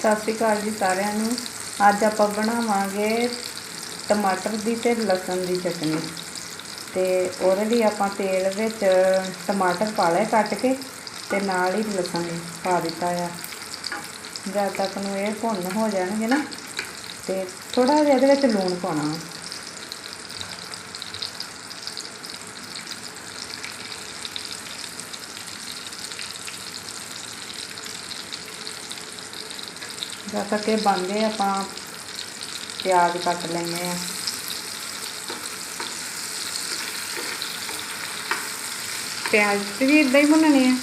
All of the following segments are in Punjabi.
ਸਤਿ ਸ਼੍ਰੀ ਅਕਾਲ ਜੀ ਸਾਰਿਆਂ ਨੂੰ। ਅੱਜ ਆਪਾਂ ਬਣਾਵਾਂਗੇ ਟਮਾਟਰ ਦੀ ਤੇ ਲਸਣ ਦੀ ਚਟਨੀ। ਤੇ ਉਹਦੇ ਲਈ ਆਪਾਂ ਤੇਲ ਵਿੱਚ ਟਮਾਟਰ ਪਾ ਲਏ ਕੱਟ ਕੇ ਤੇ ਨਾਲ ਹੀ ਲਸਣ ਪਾ ਦਿੱਤਾ ਆ। ਜਦ ਤੱਕ ਨੂੰ ਇਹ ਭੁੰਨ ਹੋ ਜਾਣਗੇ ਨਾ, ਤੇ ਥੋੜਾ ਜਿਹਾ ਇਹਦੇ ਵਿੱਚ ਲੂਣ ਪਾਉਣਾ। ਜਦ ਤੱਕ ਇਹ ਬਣਦੇ ਆਪਾਂ ਪਿਆਜ਼ ਕੱਟ ਲੈਂਦੇ ਆ ਪਿਆਜ਼ ਤੇ ਵੀ ਇਦਾਂ ਹੀ ਬਣਨੇ ਆ।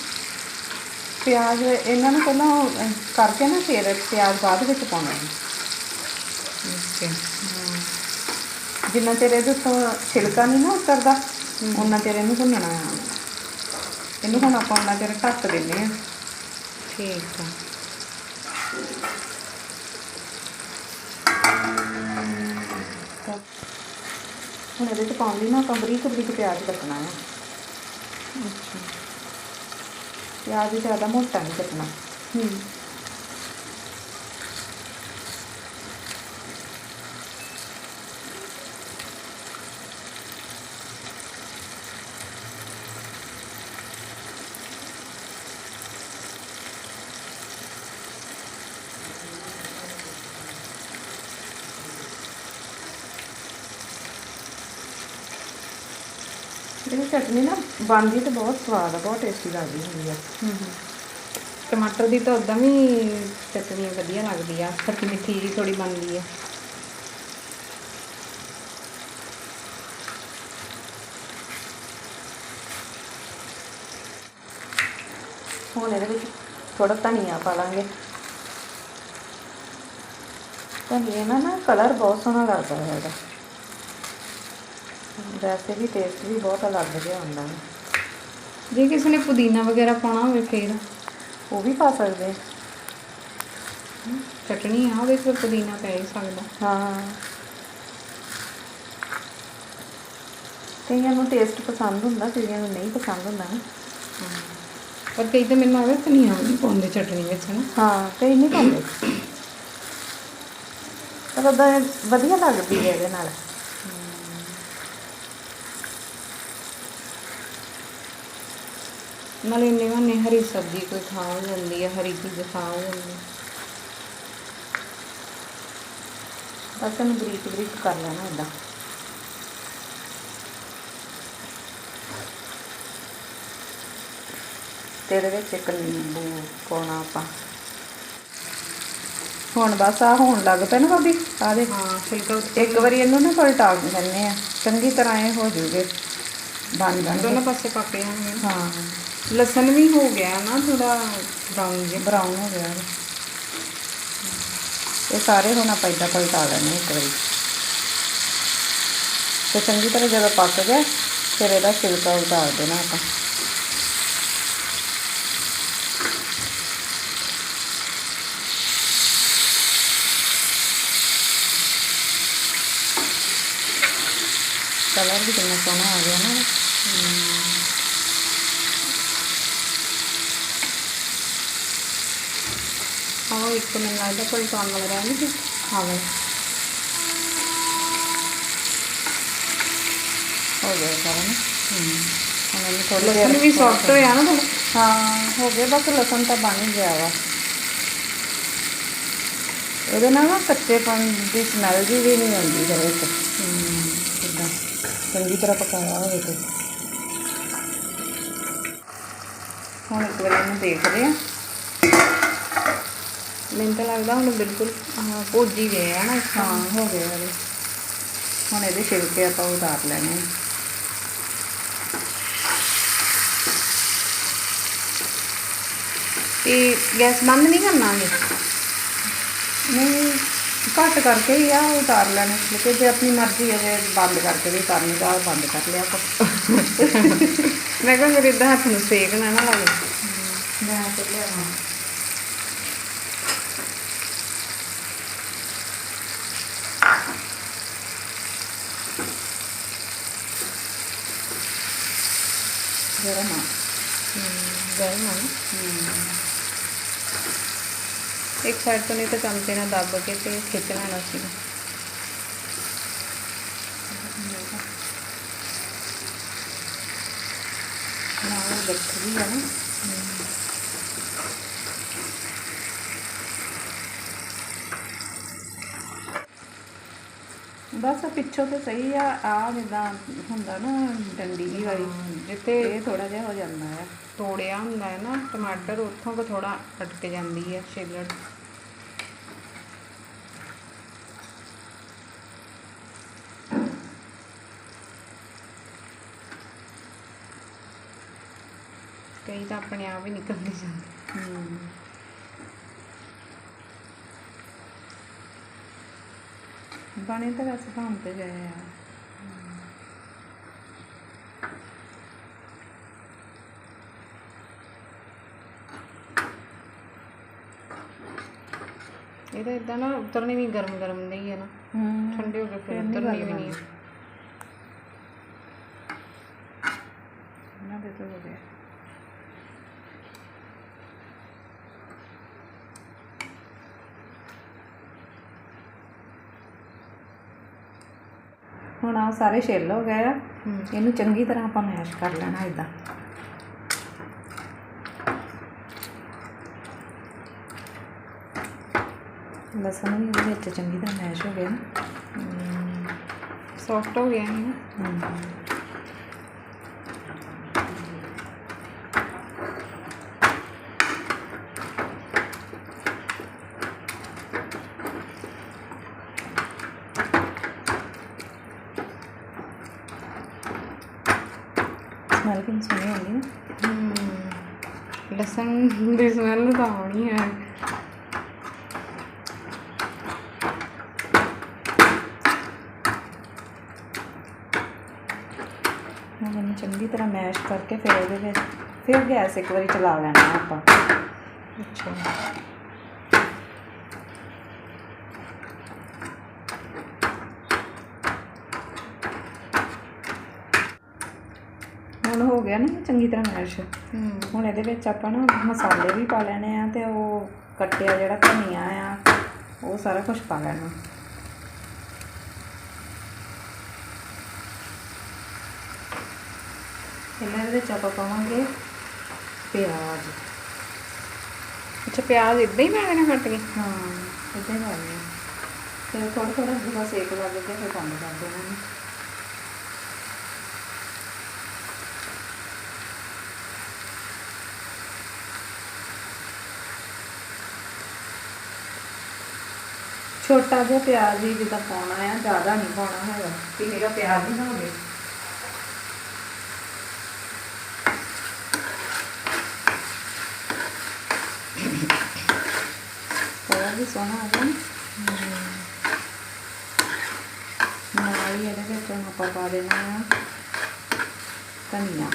ਪਿਆਜ਼ ਇਹਨਾਂ ਨੂੰ ਪਹਿਲਾਂ ਕਰਕੇ ਨਾ ਫਿਰ ਪਿਆਜ਼ ਬਾਅਦ ਵਿੱਚ ਪਾਉਣਾ ਹੈ। ਓਕੇ ਜਿੰਨਾ ਚਿਰ ਇਹਦੇ ਉੱਤੋਂ ਛਿਲਕਾ ਨਹੀਂ ਨਾ ਉਤਰਦਾ ਉਹਨਾਂ ਚਿਰ ਇਹਨੂੰ ਭੁੰਨਣਾ ਆ। ਇਹਨੂੰ ਹੁਣ ਆਪਾਂ ਉਹਨਾਂ ਚਿਰ ਢੱਕ ਦਿੰਦੇ ਆ। ਠੀਕ ਆ। ਹੁਣ ਇਹਦੇ ਚ ਪਾਉਣ ਲਈ ਨਾ ਆਪਾਂ ਬਰੀਕ ਬਰੀਕ ਪਿਆਜ਼ ਕੱਟਣਾ ਆ ਅੱਛਾ। ਪਿਆਜ਼ ਜ਼ਿਆਦਾ ਮੋਟਾ ਨਹੀਂ ਕੱਟਣਾ। ਹੂੰ। ਇਹ ਚਟਨੀ ਨਾ ਬਣਦੀ ਤੇ ਬਹੁਤ ਸਵਾਦ ਆ ਬਹੁਤ ਟੇਸਟੀ ਲੱਗਦੀ ਹੁੰਦੀ ਆ। ਹੂੰ ਹੂੰ। ਟਮਾਟਰ ਦੀ ਤਾਂ ਉਦਾਂ ਵੀ ਚਟਨੀ ਵਧੀਆ ਲੱਗਦੀ ਆ ਖੱਟੀ ਮਿੱਠੀ ਜੀ ਥੋੜੀ ਬਣਦੀ ਆ। ਹੁਣ ਇਹਦੇ ਵਿੱਚ ਥੋੜਾ ਧਨੀਆ ਪਾ ਲਾਂਗੇ। ਧਨੀਏ ਨਾਲ ਨਾ ਕਲਰ ਬਹੁਤ ਸੋਹਣਾ ਲੱਗਦਾ ਹੈ ਇਹਦਾ। ਵੈਸੇ ਵੀ ਟੇਸਟ ਵੀ ਬਹੁਤ ਅਲੱਗ ਜਿਹਾ ਹੁੰਦਾ ਹੈ। ਜੇ ਕਿਸੇ ਨੇ ਪੁਦੀਨਾ ਵਗੈਰਾ ਪਾਉਣਾ ਹੋਵੇ ਫੇਰ। ਉਹ ਵੀ ਪਾ ਸਕਦੇ। ਚਟਨੀ ਆ ਉਹਦੇ 'ਚ ਫਿਰ ਪੁਦੀਨਾ ਪੈ ਹੀ ਸਕਦਾ। ਹਾਂ। ਕਈਆਂ ਨੂੰ ਟੇਸਟ ਪਸੰਦ ਹੁੰਦਾ ਕਈਆਂ ਨੂੰ ਨਹੀਂ ਪਸੰਦ ਹੁੰਦਾ ਨਾ। ਪਰ ਕਈ ਤਾਂ ਮੈਨੂੰ ਆਵੇ ਧਨੀਆ ਵੀ ਪਾਉਂਦੇ ਚਟਨੀ ਵਿੱਚ ਨਾ ਹਾਂ ਕਈ ਨਹੀਂ ਪਾਉਂਦੇ। ਪਰ ਉਹਦਾ ਵਧੀਆ ਲੱਗਦੀ ਹੈ ਇਹਦੇ ਨਾਲ। ਨਾਲੇ ਇੰਨੇ ਬਹਾਨੇ ਹਰੀ ਸਬਜ਼ੀ ਕੋਈ ਖਾ ਹੋ ਜਾਂਦੀ ਆ ਹਰੀ ਚੀਜ਼ ਖਾ ਹੋ ਜਾਂਦੀ ਆ। ਬਸ ਇਹਨੂੰ ਬਰੀਕ ਬਰੀਕ ਕਰ ਲੈਣਾ ਏਦਾਂ। ਤੇ ਇਹਦੇ ਵਿੱਚ ਇੱਕ ਨਿੰਬੂ ਪਾਉਣਾ ਆਪਾਂ। ਹੁਣ ਬਸ ਆ ਹੋਣ ਲੱਗ ਪਿਆ ਨਾ ਭਾਬੀ ਆ ਦੇ ਹਾਂ ਉੱਤੇ ਇੱਕ ਵਾਰੀ ਇਹਨੂੰ ਨਾ ਪਲਟਾ ਦਿੰਦੇ ਆ। ਚੰਗੀ ਤਰ੍ਹਾਂ ਇਹ ਹੋ ਜੂਗੇ। ਬਣ ਦੋਨੋਂ ਜਾਣਗੇ ਪਾਸੇ ਪੱਕੇ ਹੋਣਗੇ ਹਾਂ। ਲਸਣ ਵੀ ਹੋ ਗਿਆ ਨਾ ਥੋੜਾ ਬਰਾਊਨ ਜਿਹਾ ਬਰਾਊਨ ਹੋ ਗਿਆ। ਇਹ। ਸਾਰੇ ਹੁਣ ਆਪਾਂ ਏਦਾਂ ਪਲਟਾ ਲੈਣੇ ਇੱਕ ਵਾਰੀ। ਤੇ ਚੰਗੀ ਤਰ੍ਹਾਂ ਜਦੋਂ ਪੱਕ ਗਿਆ, ਫਿਰ ਇਹਦਾ ਛਿਲਕਾ ਉਤਾਰ ਦੇਣਾ ਆਪਾਂ। ਕਲਰ ਵੀ ਕਿੰਨਾ ਸੋਹਣਾ ਆ ਗਿਆ ਨਾ। ਆਹ ਇੱਕ ਮੈਨੂੰ ਲੱਗਦਾ ਪਲਟਾਉਣ ਵਾਲਾ ਰਹਿ ਨਹੀਂ ਖਾਵੇ ਹੋ ਗਿਆ ਸਾਰਾ ਨਾ ਹੁਣ ਇਹਨੂੰ ਥੋੜੀ ਲਸਣ ਵੀ ਸੌਫਟ ਹੋਇਆ ਨਾ ਥੋੜਾ ਹਾਂ ਹੋ ਗਿਆ ਬਸ ਲਸਣ ਤਾਂ ਬਣ ਹੀ ਗਿਆ ਵਾ ਇਹਦੇ ਨਾਲ ਨਾ ਕੱਚੇਪਨ ਦੀ ਸਮੈਲ ਜੀ ਵੀ ਨਹੀਂ ਆਉਂਦੀ ਫਿਰ ਵਿੱਚ ਇਦਾਂ ਚੰਗੀ ਤਰ੍ਹਾਂ ਪਕਾਇਆ ਹੋਵੇ ਤੇ ਹੁਣ ਇੱਕ ਵਾਰੀ ਇਹਨੂੰ ਦੇਖਦੇ ਆ ਮੈਨੂੰ ਤਾਂ ਲੱਗਦਾ ਹੁਣ ਬਿਲਕੁਲ ਭੁੱਜ ਹੀ ਗਏ ਆ ਨਾ ਹਾਂ ਹੋ ਗਏ ਇਹਦੇ ਹੁਣ ਇਹਦੇ ਛਿਲਕੇ ਆਪਾਂ ਉਤਾਰ ਲੈਣੇ ਆ। ਤੇ ਗੈਸ ਬੰਦ ਨਹੀਂ ਕਰਨਾ ਹੈ ਨਹੀਂ ਘੱਟ ਕਰਕੇ ਹੀ ਆ ਉਤਾਰ ਲੈਣੇ। ਲੇਕਿਨ ਜੇ ਆਪਣੀ ਮਰਜ਼ੀ ਹੈ ਜੇ ਬੰਦ ਕਰਕੇ ਵੀ ਕਰਨੀ ਤਾਂ ਬੰਦ ਕਰ ਲਿਆ ਮੈਂ ਕਿਹਾ ਮੇਰੇ ਇਦਾਂ ਹੱਥ ਨੂੰ ਸੇਕ ਨਾ ਨਾ ਲੱਗੇ ਮੈਂ ਤੇ ਲਿਆਵਾਂ। ਗਰਮ ਆ ਗਰਮ ਨਾ ਇੱਕ ਸਾਈਡ ਤੋਂ ਨਹੀਂ ਤਾਂ ਚਮਚੇ ਨਾਲ ਦੱਬ ਕੇ ਤੇ ਖਿੱਚ ਲੈਣਾ ਸੀ ਨਾਲ ਬੱਠੀ ਆ ਨਾ ਬਸ ਪਿੱਛੋਂ ਤੇ ਸਹੀ ਆ ਆ ਜਿੱਦਾਂ ਹੁੰਦਾ ਨਾ ਡੰਡੀ ਜੀ ਵਾਲੀ ਜਿੱਥੇ ਇਹ ਥੋੜਾ ਜਿਹਾ ਹੋ ਜਾਂਦਾ ਹੈ ਤੋੜਿਆ ਹੁੰਦਾ ਹੈ ਨਾ ਟਮਾਟਰ ਉੱਥੋਂ ਕੋ ਥੋੜਾ ਅਟਕ ਜਾਂਦੀ ਹੈ ਛਿੱਲੜ ਕਈ ਤਾਂ ਆਪਣੇ ਆਪ ਹੀ ਨਿਕਲਦੇ ਜਾਂਦੇ। ਹਮ। ਬਣੇ ਤਾਂ ਵੈਸੇ ਬਣ ਤੇ ਗਏ ਆ। ਇਹ ਤਾਂ ਇਦਾਂ ਨਾ ਉਤਰਨੀ ਵੀ ਗਰਮ ਗਰਮ ਨਹੀਂ ਹੈ ਨਾ। ਠੰਡੇ ਹੋ ਕੇ ਫਿਰ ਉਤਰਨੀ ਵੀ ਨਹੀਂ ਇਹਨਾਂ ਦੇ ਤੋਂ ਹੋ ਗਿਆ ਹੁਣ ਆ ਸਾਰੇ ਛਿੱਲ ਹੋ ਗਏ ਆ। ਇਹਨੂੰ ਚੰਗੀ ਤਰ੍ਹਾਂ ਆਪਾਂ ਮੈਸ਼ ਕਰ ਲੈਣਾ ਇਦਾਂ ਲਸਣ ਵੀ ਇਹਦੇ ਵਿੱਚ ਚੰਗੀ ਤਰ੍ਹਾਂ ਮੈਸ਼ ਹੋ ਗਿਆ ਨਾ। ਸੌਫਟ ਹੋ। ਗਿਆ ਹੈ ਨਾ। ਸਮੈਲ ਕਿੰਨੀ ਸੋਹਣੀ ਆਉਂਦੀ ਹਮ ਲਸਣ ਦੀ ਸਮੈਲ ਤਾਂ ਆਉਣੀ ਹੈ ਇਹਨੂੰ ਚੰਗੀ ਤਰ੍ਹਾਂ ਮੈਸ਼ ਕਰਕੇ ਫਿਰ ਇਹਦੇ ਵਿੱਚ ਫਿਰ ਗੈਸ ਇੱਕ ਵਾਰੀ ਚਲਾ ਲੈਣਾ ਆਪਾਂ। ਅੱਛਾ ਹੁਣ ਹੋ ਗਿਆ ਨਾ ਚੰਗੀ ਤਰ੍ਹਾਂ ਮੈਸ਼ ਹੁਣ ਇਹਦੇ ਵਿੱਚ ਆਪਾਂ ਨਾ ਮਸਾਲੇ ਵੀ ਪਾ ਲੈਣੇ ਆ ਤੇ ਉਹ ਕੱਟਿਆ ਜਿਹੜਾ ਧਨੀਆ ਆ ਉਹ ਸਾਰਾ ਕੁਝ ਪਾ ਲੈਣਾ। ਇਹਨਾਂ ਦੇ ਵਿੱਚ ਆਪਾਂ ਪਾਵਾਂਗੇ ਪਿਆਜ਼। ਅੱਛਾ ਪਿਆਜ਼ ਇਦਾਂ ਹੀ ਮੈਂ ਕੱਟ ਕੇ? ਹਾਂ ਇੱਦਾਂ ਹੀ ਪਾਉਣੇ ਤੇ ਥੋੜਾ ਥੋੜਾ ਜਿਹੜਾ ਸੇਕ ਲੱਗ ਗਿਆ ਫਿਰ ਬੰਦ ਕਰ ਦੇਣਾ। ਛੋਟਾ ਜਿਹਾ ਪਿਆਜ਼ ਹੀ ਜਿੱਦਾਂ ਪਾਉਣਾ ਆ, ਜ਼ਿਆਦਾ ਨਹੀਂ ਪਾਉਣਾ ਹੈਗਾ ਕਿ ਮੇਰਾ ਪਿਆਜ਼ ਹੀ ਨਾ ਹੋਵੇ। ਥੋੜਾ ਵੀ ਸੋਹਣਾ ਆ ਗਿਆ। ਨਾਲ ਹੀ ਇਹਦੇ ਵਿੱਚ ਆਪਾਂ ਪਾ ਦੇਣਾ ਆ ਧਨੀਆ।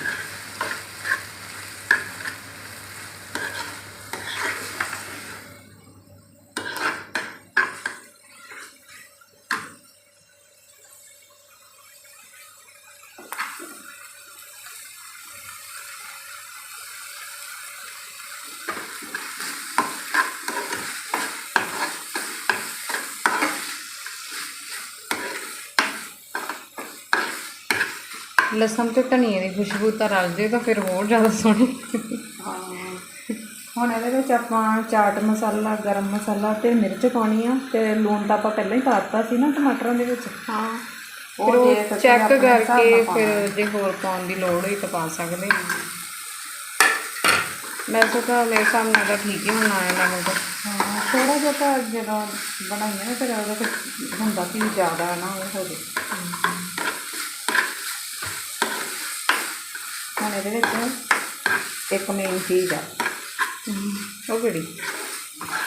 ਲਸਣ ਤੇ ਧਨੀਏ ਦੀ ਖੁਸ਼ਬੂ ਤਾਂ ਰਲ ਜੇ ਤਾਂ ਫਿਰ ਹੋਰ ਜ਼ਿਆਦਾ ਸੋਹਣੀ। ਹਾਂ ਹੁਣ ਇਹਦੇ ਵਿੱਚ ਆਪਾਂ ਚਾਟ ਮਸਾਲਾ ਗਰਮ ਮਸਾਲਾ ਤੇ ਮਿਰਚ ਪਾਉਣੀ ਆ ਤੇ ਲੂਣ ਤਾਂ ਆਪਾਂ ਪਹਿਲਾਂ ਹੀ ਪਾਤਾ ਸੀ ਨਾ ਟਮਾਟਰਾਂ ਦੇ ਵਿੱਚ। ਹਾਂ ਉਹ ਚੈੱਕ ਕਰਕੇ। ਫਿਰ ਜੇ ਹੋਰ ਪਾਉਣ ਦੀ ਲੋੜ ਹੋਈ ਤਾਂ ਪਾ ਸਕਦੇ ਵੈਸੇ ਤਾਂ ਮੇਰੇ ਨਾਲ ਤਾਂ ਠੀਕ ਹੀ ਹੋਣਾ ਹੈ ਨਮਕ ਹਾਂ ਥੋੜਾ ਜਿਹਾ ਤਾਂ ਜਦੋਂ ਬਣਾਈਏ ਨਾ ਫਿਰ ਉਹਦਾ ਹੁੰਦਾ ਕਿ ਜ਼ਿਆਦਾ ਨਾ ਉਹ ਹੋ ਜੇ ਹੁਣ ਇਹਦੇ ਵਿੱਚ ਇੱਕ ਮੇਨ ਚੀਜ਼ ਆ। ਉਹ ਕਿਹੜੀ?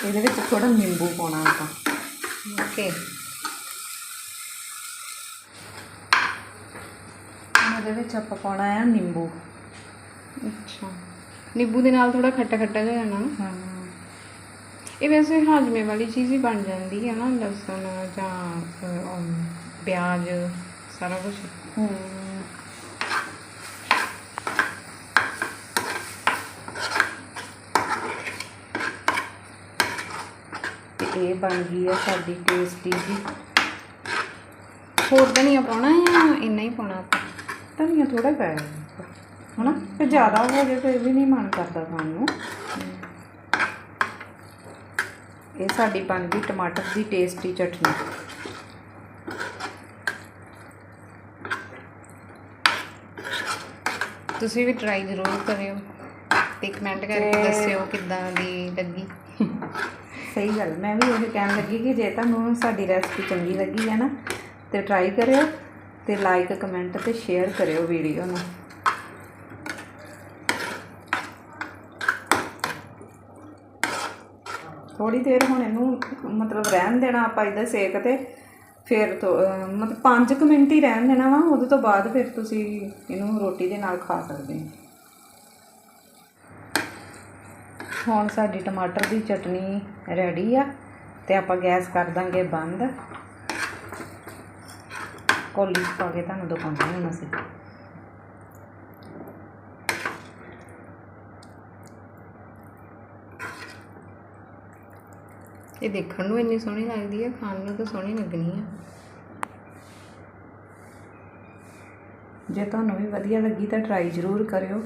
ਇਹਦੇ ਵਿੱਚ ਥੋੜਾ ਨਿੰਬੂ ਪਾਉਣਾ ਆਪਾਂ। ਓਕੇ ਇਹਦੇ ਵਿੱਚ ਆਪਾਂ ਪਾਉਣਾ ਆ ਨਿੰਬੂ। ਅੱਛਾ। ਨਿੰਬੂ ਦੇ ਨਾਲ ਥੋੜਾ ਖੱਟਾ ਖੱਟਾ ਜਿਹਾ ਜਾਣਾ ਨਾ। ਹਾਂ। ਇਹ ਵੈਸੇ ਹਾਜਮੇ ਵਾਲੀ ਚੀਜ਼ ਹੀ ਬਣ ਜਾਂਦੀ ਹੈ ਨਾ ਲਸਣ ਜਾਂ ਪਿਆਜ਼ ਸਾਰਾ ਕੁਝ ਹੂੰ। ਤੇ ਇਹ ਬਣ ਗਈ ਆ ਸਾਡੀ ਟੇਸਟੀ ਜੀ। ਹੋਰ ਧਨੀਆ ਪਾਉਣਾ ਜਾਂ ਇੰਨਾ ਹੀ ਪਾਉਣਾ ਧਨੀਆ ਥੋੜਾ ਪਾਇਆ ਹਨਾ? ਤੇ ਜ਼ਿਆਦਾ ਹੋ ਜਾਏ ਫਿਰ ਵੀ ਨਹੀਂ ਮਨ ਕਰਦਾ ਖਾਣ ਨੂੰ। ਇਹ ਸਾਡੀ ਬਣ ਗਈ ਟਮਾਟਰ ਦੀ ਟੇਸਟੀ ਚਟਨੀ। ਤੁਸੀਂ ਵੀ ਟਰਾਈ ਜ਼ਰੂਰ ਕਰਿਓ। ਤੇ ਕਮੈਂਟ ਕਰਕੇ ਦੱਸਿਓ ਕਿੱਦਾਂ ਦੀ ਲੱਗੀ। ਸਹੀ ਗੱਲ ਮੈਂ ਵੀ ਇਹ ਕਹਿਣ ਲੱਗੀ ਕਿ ਜੇ ਤੁਹਾਨੂੰ ਸਾਡੀ ਰੈਸਪੀ ਚੰਗੀ ਲੱਗੀ ਹੈ ਨਾ, ਤੇ ਟਰਾਈ ਕਰਿਓ ਤੇ ਲਾਈਕ ਕਮੈਂਟ ਤੇ ਸ਼ੇਅਰ ਕਰਿਓ ਵੀਡੀਓ ਨੂੰ। ਥੋੜੀ ਦੇਰ ਹੁਣ ਇਹਨੂੰ ਮਤਲਬ ਰਹਿਣ ਦੇਣਾ ਆਪਾਂ ਇਹਦੇ ਸੇਕ ਤੇ, ਫਿਰ ਤੋਂ, ਅਹ, ਮਤਲਬ 5 ਮਿੰਟ ਹੀ ਰਹਿਣ ਦੇਣਾ ਵਾ, ਉਹਦੇ ਤੋਂ ਬਾਅਦ ਫਿਰ ਤੁਸੀਂ ਇਹਨੂੰ ਰੋਟੀ ਦੇ ਨਾਲ ਖਾ ਸਕਦੇ ਹੋ। ਹੁਣ ਸਾਡੀ ਟਮਾਟਰ ਦੀ ਚਟਨੀ ਰੈਡੀ ਆ ਤੇ ਆਪਾਂ ਗੈਸ ਕਰ ਦਾਂਗੇ ਬੰਦ। ਕੋਲੀ ਪਾ ਕੇ ਤੁਹਾਨੂੰ ਦਿਖਾਉਂਦੇ ਹਾਂ ਅਸੀਂ। ਇਹ ਦੇਖਣ ਨੂੰ ਇੰਨੀ ਸੋਹਣੀ ਲੱਗਦੀ ਹੈ ਖਾਣ ਨੂੰ ਤਾਂ ਸੋਹਣੀ ਲੱਗਣੀ ਹੈ ਜੇ ਤੁਹਾਨੂੰ ਵੀ ਵਧੀਆ ਲੱਗੀ ਤਾਂ ਟਰਾਈ ਜ਼ਰੂਰ ਕਰਿਓ।